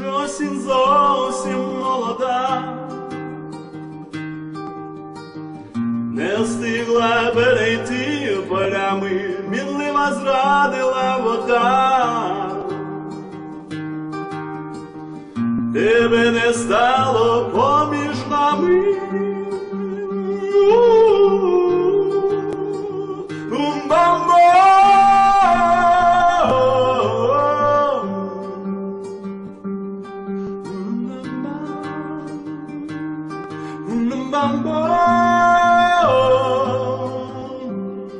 осінь зовсім молода, не встигла перейти полями, мінлива зрадила вода. Тебе не стало поміж нами.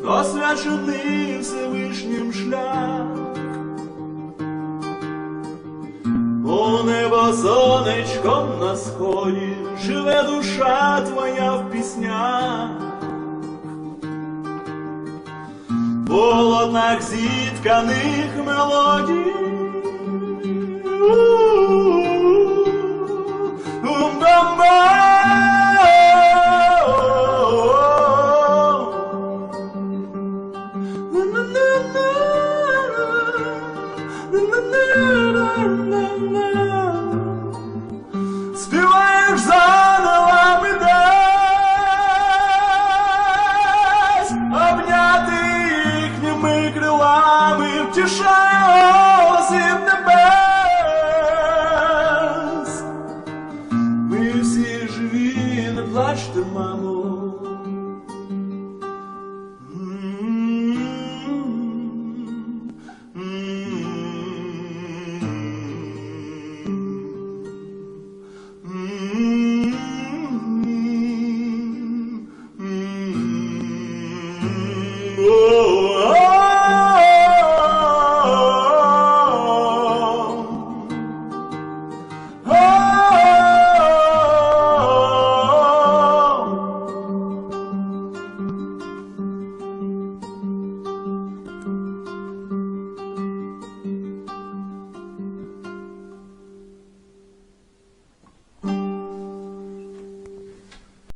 Освячений Всевишнім шлях, у небо сонечком на сході живе душа твоя в піснях, полотнах зітканих мелодій. Крилами, крилами втішалася небес. Ми всі живі, не плачте, мамо. Whoa!